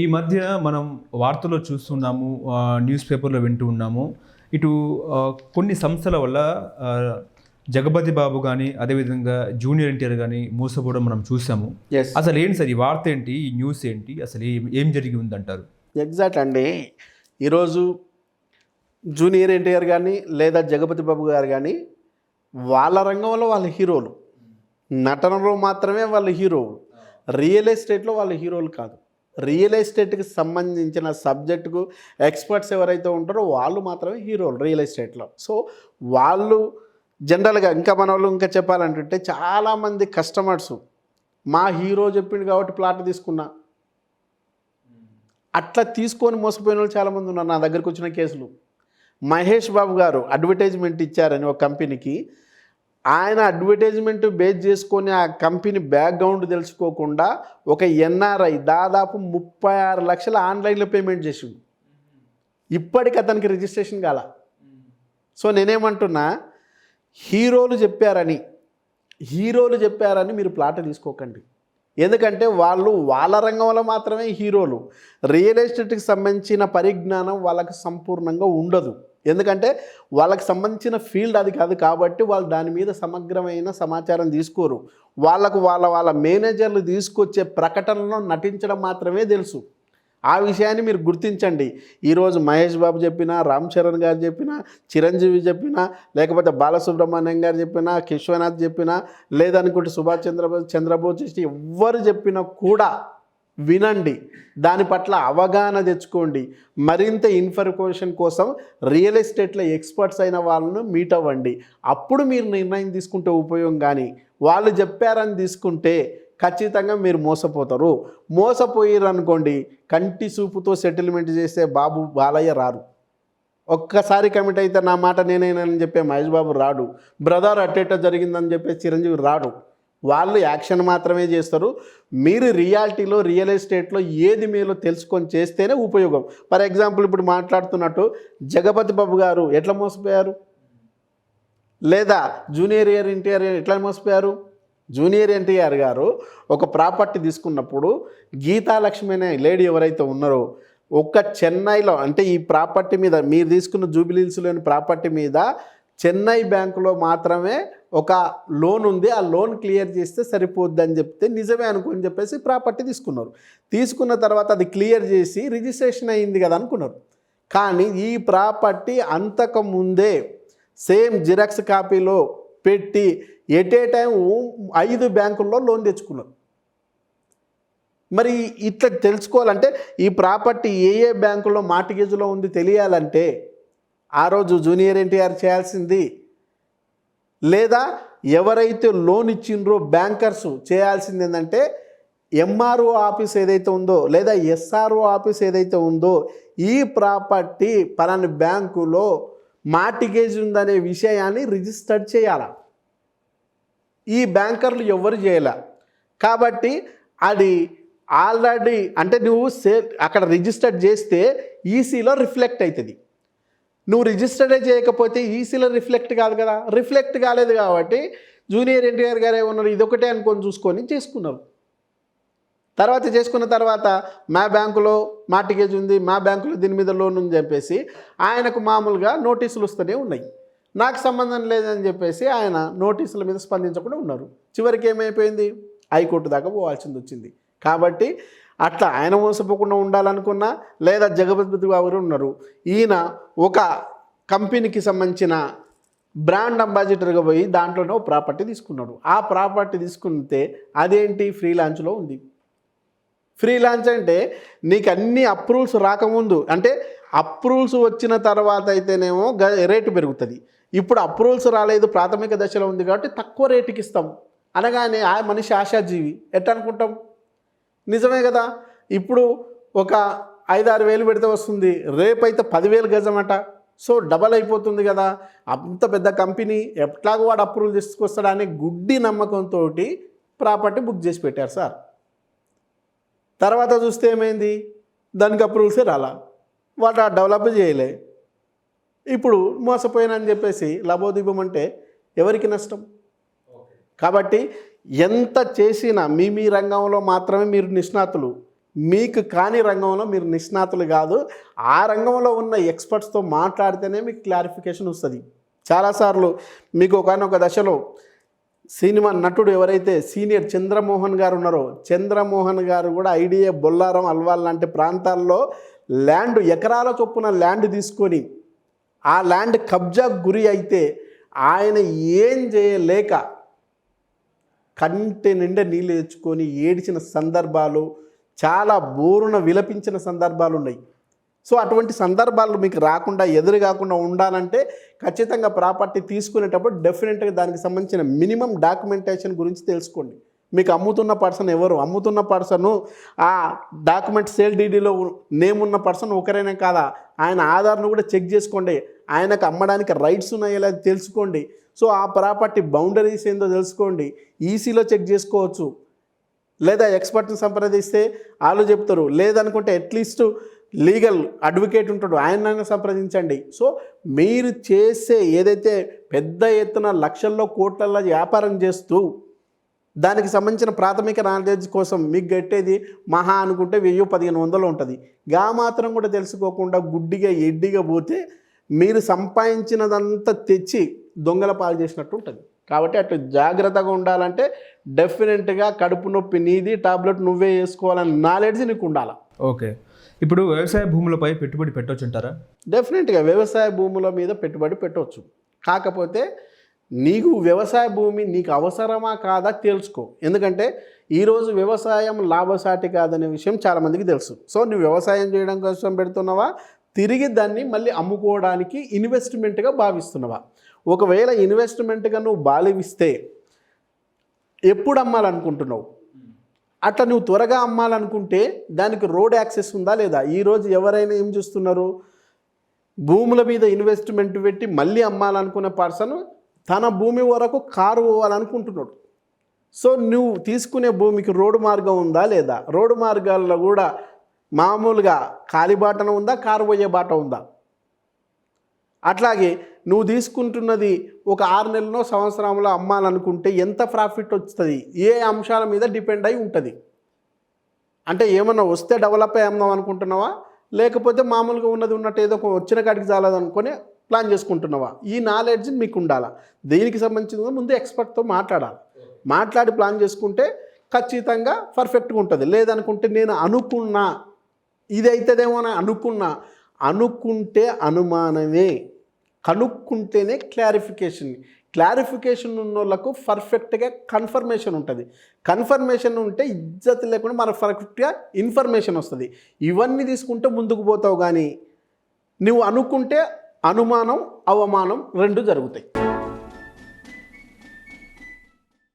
ఈ మధ్య మనం వార్తల్లో చూస్తున్నాము న్యూస్ పేపర్లో వింటూ ఉన్నాము. ఇటు కొన్ని సంస్థల వల్ల జగపతి బాబు కానీ అదేవిధంగా జూనియర్ ఎన్టీఆర్ కానీ మోసపోవడం మనం చూసాము. అసలు ఏంటి సార్ ఈ వార్త ఏంటి ఈ న్యూస్ ఏంటి అసలు ఏం ఏం జరిగి ఉందంటారు? ఎగ్జాక్ట్ అండి. ఈరోజు జూనియర్ ఎన్టీఆర్ కానీ లేదా జగపతి బాబు గారు కానీ వాళ్ళ రంగంలో వాళ్ళ హీరోలు. నటనలో మాత్రమే వాళ్ళ హీరోలు. రియల్ ఎస్టేట్లో వాళ్ళ హీరోలు కాదు. రియల్ ఎస్టేట్కి సంబంధించిన సబ్జెక్టుకు ఎక్స్పర్ట్స్ ఎవరైతే ఉంటారో వాళ్ళు మాత్రమే హీరోలు రియల్ ఎస్టేట్లో. సో వాళ్ళు జనరల్గా ఇంకా మన వాళ్ళు ఇంకా చెప్పాలంటుంటే చాలామంది కస్టమర్స్ మా హీరో చెప్పిండు కాబట్టి ప్లాట్ తీసుకున్నా. అట్లా తీసుకొని మోసపోయిన వాళ్ళు చాలామంది ఉన్నారు నా దగ్గరకు వచ్చిన కేసులు. మహేష్ బాబు గారు అడ్వర్టైజ్మెంట్ ఇచ్చారని ఒక కంపెనీకి ఆయన అడ్వర్టైజ్మెంట్ బేస్ చేసుకొని ఆ కంపెనీ బ్యాక్గ్రౌండ్ తెలుసుకోకుండా ఒక ఎన్ఆర్ఐ దాదాపు ముప్పై ఆరు లక్షల ఆన్లైన్లో పేమెంట్ చేసిండు. ఇప్పటికి అతనికి రిజిస్ట్రేషన్ కాల. సో నేనేమంటున్నా హీరోలు చెప్పారని హీరోలు చెప్పారని మీరు ప్లాట్ తీసుకోకండి. ఎందుకంటే వాళ్ళు వాళ్ళ రంగంలో మాత్రమే హీరోలు. రియల్ ఎస్టేట్కి సంబంధించిన పరిజ్ఞానం వాళ్ళకి సంపూర్ణంగా ఉండదు. ఎందుకంటే వాళ్ళకి సంబంధించిన ఫీల్డ్ అది కాదు కాబట్టి వాళ్ళు దాని మీద సమగ్రమైన సమాచారం తీసుకోరు. వాళ్ళకు వాళ్ళ వాళ్ళ మేనేజర్లు తీసుకొచ్చే ప్రకటనలో నటించడం మాత్రమే తెలుసు. ఆ విషయాన్ని మీరు గుర్తించండి. ఈరోజు మహేష్ బాబు చెప్పినా రామ్ చరణ్ గారు చెప్పినా చిరంజీవి చెప్పినా లేకపోతే బాలసుబ్రహ్మణ్యం గారు చెప్పినా విశ్వనాథ్ చెప్పినా లేదనుకుంటే సుభాష్ చంద్రబోస్ చంద్రబోస్ చేసి ఎవ్వరు చెప్పినా కూడా వినండి. దాని పట్ల అవగాహన తెచ్చుకోండి. మరింత ఇన్ఫర్మేషన్ కోసం రియల్ ఎస్టేట్లో ఎక్స్పర్ట్స్ అయిన వాళ్ళను మీట్ అవ్వండి. అప్పుడు మీరు నిర్ణయం తీసుకుంటే ఉపయోగం కానీ వాళ్ళు చెప్పారని తీసుకుంటే ఖచ్చితంగా మీరు మోసపోతారు. మోసపోయారు అనుకోండి కంటి చూపుతో సెటిల్మెంట్ చేసే బాబు బాలయ్య రారు. ఒక్కసారి కమిట్ అయితే నా మాట నేనేనని చెప్పే మహేష్ బాబు రాడు. బ్రదర్ అట్టేట జరిగిందని చెప్పే చిరంజీవి రాడు. వాళ్ళు యాక్షన్ మాత్రమే చేస్తారు. మీరు రియాలిటీలో రియల్ ఎస్టేట్లో ఏది మేలో తెలుసుకొని చేస్తేనే ఉపయోగం. ఫర్ ఎగ్జాంపుల్ ఇప్పుడు మాట్లాడుతున్నట్టు జగపతి బాబు గారు ఎట్లా మోసపోయారు? లేదా జూనియర్ ఇయర్ ఎన్టీఆర్ ఎట్లా మోసపోయారు? జూనియర్ ఎన్టీఆర్ గారు ఒక ప్రాపర్టీ తీసుకున్నప్పుడు గీతాలక్ష్మి అనే లేడీ ఎవరైతే ఉన్నారో ఒక్క చెన్నైలో అంటే ఈ ప్రాపర్టీ మీద మీరు తీసుకున్న జూబిలీస్లోని ప్రాపర్టీ మీద చెన్నై బ్యాంకులో మాత్రమే ఒక లోన్ ఉంది ఆ లోన్ క్లియర్ చేస్తే సరిపోద్ది అని చెప్తే నిజమే అనుకుని చెప్పేసి ప్రాపర్టీ తీసుకున్నారు. తీసుకున్న తర్వాత అది క్లియర్ చేసి రిజిస్ట్రేషన్ అయింది కదా అనుకున్నారు. కానీ ఈ ప్రాపర్టీ అంతకుముందే సేమ్ జిరాక్స్ కాపీలో పెట్టి ఎట్ ఏ టైం ఐదు బ్యాంకుల్లో లోన్ తెచ్చుకున్నారు. మరి ఇట్లా తెలుసుకోవాలంటే ఈ ప్రాపర్టీ ఏ ఏ బ్యాంకులో మార్టిగేజ్లో ఉంది తెలియాలంటే ఆ రోజు జూనియర్ ఎన్టీఆర్ చేయాల్సింది లేదా ఎవరైతే లోన్ ఇచ్చిండ్రో బ్యాంకర్స్ చేయాల్సింది ఏంటంటే ఎంఆర్ఓ ఆఫీస్ ఏదైతే ఉందో లేదా ఎస్ఆర్ఓ ఆఫీస్ ఏదైతే ఉందో ఈ ప్రాపర్టీ పలాని బ్యాంకులో మార్టిగేజ్ ఉందనే విషయాన్ని రిజిస్టర్ చేయాలి. ఈ బ్యాంకర్లు ఎవరు చేయాల? కాబట్టి అది ఆల్రెడీ అంటే నువ్వు సే అక్కడ రిజిస్టర్ చేస్తే ఈసీలో రిఫ్లెక్ట్ అవుతుంది నువ్వు రిజిస్టర్డే చేయకపోతే ఈసీలో రిఫ్లెక్ట్ కాదు కదా. రిఫ్లెక్ట్ కాలేదు కాబట్టి జూనియర్ ఎన్టీఆర్ గారే ఉన్నారు ఇదొకటే అనుకొని చూసుకొని చేసుకున్నారు. తర్వాత చేసుకున్న తర్వాత మా బ్యాంకులో మార్టిగేజ్ ఉంది మా బ్యాంకులో దీని మీద లోన్ ఉంది చెప్పేసి ఆయనకు మామూలుగా నోటీసులు వస్తూనే ఉన్నాయి. నాకు సంబంధం లేదని చెప్పేసి ఆయన నోటీసుల మీద స్పందించకుండా ఉన్నారు. చివరికి ఏమైపోయింది? హైకోర్టు దాకా పోవాల్సింది వచ్చింది. కాబట్టి అట్లా ఆయన మోసపోకుండా ఉండాలనుకున్నా లేదా జగపతి బాబు ఉన్నారు. ఈయన ఒక కంపెనీకి సంబంధించిన బ్రాండ్ అంబాసిడర్గా పోయి దాంట్లోనే ఒక ప్రాపర్టీ తీసుకున్నాడు. ఆ ప్రాపర్టీ తీసుకుంటే అదేంటి? ఫ్రీ లాంచ్లో ఉంది. ఫ్రీ లాంచ్ అంటే నీకు అన్ని అప్రూవల్స్ రాకముందు అంటే అప్రూవల్స్ వచ్చిన తర్వాత అయితేనేమో గ రేటు పెరుగుతుంది. ఇప్పుడు అప్రూవల్స్ రాలేదు ప్రాథమిక దశలో ఉంది కాబట్టి తక్కువ రేటుకి ఇస్తాం అనగానే ఆ మనిషి ఆశాజీవి. ఎట్లా అనుకుంటాం నిజమే కదా? ఇప్పుడు ఒక ఐదారు వేలు పెడితే వస్తుంది. రేపైతే పదివేలు గజమట. సో డబల్ అయిపోతుంది కదా? అంత పెద్ద కంపెనీ ఎట్లాగో వాడు అప్రూవల్ తీసుకొస్తాడనే గుడ్డి నమ్మకంతో ప్రాపర్టీ బుక్ చేసి పెట్టారు సార్. తర్వాత చూస్తే ఏమైంది? దానికి అప్రూవల్సే రాలా. వాడు ఆ డెవలప్ చేయలే. ఇప్పుడు మోసపోయానని చెప్పేసి లబోదీపం అంటే ఎవరికి నష్టం? కాబట్టి ఎంత చేసినా మీ మీ రంగంలో మాత్రమే మీరు నిష్ణాతులు. మీకు కాని రంగంలో మీరు నిష్ణాతులు కాదు. ఆ రంగంలో ఉన్న ఎక్స్పర్ట్స్తో మాట్లాడితేనే మీకు క్లారిఫికేషన్ వస్తుంది. చాలాసార్లు మీకు ఒకనొక దశలో సినిమా నటుడు ఎవరైతే సీనియర్ చంద్రమోహన్ గారు ఉన్నారో చంద్రమోహన్ గారు కూడా ఐడిఏ బొల్లారం అల్వాల్ లాంటి ప్రాంతాల్లో ల్యాండ్ ఎకరాల చొప్పున ల్యాండ్ తీసుకొని ఆ ల్యాండ్ కబ్జా గురి అయితే ఆయన ఏం చేయలేక కంటి నిండా నీళ్ళు తెచ్చుకొని ఏడిచిన సందర్భాలు చాలా బోరున విలపించిన సందర్భాలు ఉన్నాయి. సో అటువంటి సందర్భాలు మీకు రాకుండా ఎదురు కాకుండా ఉండాలంటే ఖచ్చితంగా ప్రాపర్టీ తీసుకునేటప్పుడు డెఫినెట్గా దానికి సంబంధించిన మినిమం డాక్యుమెంటేషన్ గురించి తెలుసుకోండి. మీకు అమ్ముతున్న పర్సన్ ఎవరు? అమ్ముతున్న పర్సను ఆ డాక్యుమెంట్ సేల్ డీడీలో నేమ్ ఉన్న పర్సన్ ఒకరైనా కాదా? ఆయన ఆధార్ను కూడా చెక్ చేసుకోండి. ఆయనకు అమ్మడానికి రైట్స్ ఉన్నాయో లేదో తెలుసుకోండి. సో ఆ ప్రాపర్టీ బౌండరీస్ ఏందో తెలుసుకోండి. ఈసీలో చెక్ చేసుకోవచ్చు. లేదా ఎక్స్పర్ట్ని సంప్రదిస్తే వాళ్ళు చెప్తారు. లేదనుకుంటే అట్లీస్ట్ లీగల్ అడ్వకేట్ ఉంటాడు. ఆయన సంప్రదించండి. సో మీరు చేసే ఏదైతే పెద్ద ఎత్తున లక్షల్లో కోట్లలో వ్యాపారం చేస్తూ దానికి సంబంధించిన ప్రాథమిక నాలెడ్జ్ కోసం మీకు గట్టేది మహా అనుకుంటే వెయ్యి పదిహేను వందలు ఉంటుంది. గా మాత్రం కూడా తెలుసుకోకుండా గుడ్డిగా ఎడ్డిగా పోతే మీరు సంపాదించినదంతా తెచ్చి దొంగల పాలు చేసినట్టు ఉంటుంది. కాబట్టి అటు జాగ్రత్తగా ఉండాలంటే డెఫినెట్గా కడుపు నొప్పి నీది టాబ్లెట్ నువ్వే వేసుకోవాలని నాలెడ్జ్ నీకు ఉండాలి. ఓకే. ఇప్పుడు వ్యవసాయ భూములపై పెట్టుబడి పెట్టవచ్చు అంటారా? డెఫినెట్గా వ్యవసాయ భూముల మీద పెట్టుబడి పెట్టవచ్చు కాకపోతే నీకు వ్యవసాయ భూమి నీకు అవసరమా కాదా తెలుసుకో. ఎందుకంటే ఈరోజు వ్యవసాయం లాభసాటి కాదనే విషయం చాలామందికి తెలుసు. సో నువ్వు వ్యవసాయం చేయడం కోసం పెడుతున్నావా? తిరిగి దాన్ని మళ్ళీ అమ్ముకోవడానికి ఇన్వెస్ట్మెంట్గా భావిస్తున్నావా? ఒకవేళ ఇన్వెస్ట్మెంట్గా నువ్వు భావిస్తే ఎప్పుడు అమ్మాలనుకుంటున్నావు అట్లా నువ్వు త్వరగా అమ్మాలనుకుంటే దానికి రోడ్ యాక్సెస్ ఉందా లేదా? ఈరోజు ఎవరైనా ఏం చూస్తున్నారు? భూముల మీద ఇన్వెస్ట్మెంట్ పెట్టి మళ్ళీ అమ్మాలనుకునే పర్సన్ తన భూమి వరకు కారు పోవాలనుకుంటున్నాడు. సో నువ్వు తీసుకునే భూమికి రోడ్డు మార్గం ఉందా లేదా? రోడ్డు మార్గాల్లో కూడా మామూలుగా కాలిబాటన ఉందా కారు పోయే బాట ఉందా? అట్లాగే నువ్వు తీసుకుంటున్నది ఒక ఆరు నెలలో సంవత్సరంలో అమ్మాలనుకుంటే ఎంత ప్రాఫిట్ వస్తుంది? ఏ అంశాల మీద డిపెండ్ అయి ఉంటుంది? అంటే ఏమన్నా వస్తే డెవలప్ అయ్యాం అనుకుంటున్నావా? లేకపోతే మామూలుగా ఉన్నది ఉన్నట్టు ఏదో ఒక వచ్చిన కాడికి చాలదనుకొని ప్లాన్ చేసుకుంటున్నావా? ఈ నాలెడ్జ్ మీకు ఉండాలా దీనికి సంబంధించిన ముందు ఎక్స్పర్ట్తో మాట్లాడాలి. మాట్లాడి ప్లాన్ చేసుకుంటే ఖచ్చితంగా పర్ఫెక్ట్గా ఉంటుంది. లేదనుకుంటే నేను అనుకున్నా. ఇది అవుతుందేమో అని అనుకున్నా. అనుకుంటే అనుమానమే. కనుక్కుంటేనే క్లారిఫికేషన్. క్లారిఫికేషన్ ఉన్న వాళ్ళకు పర్ఫెక్ట్గా కన్ఫర్మేషన్ ఉంటుంది. కన్ఫర్మేషన్ ఉంటే ఇజ్జత్ లేకుండా మనకు పర్ఫెక్ట్గా ఇన్ఫర్మేషన్ వస్తుంది. ఇవన్నీ తీసుకుంటే ముందుకు పోతావు కానీ నువ్వు అనుకుంటే అనుమానం అవమానం రెండు జరుగుతాయి.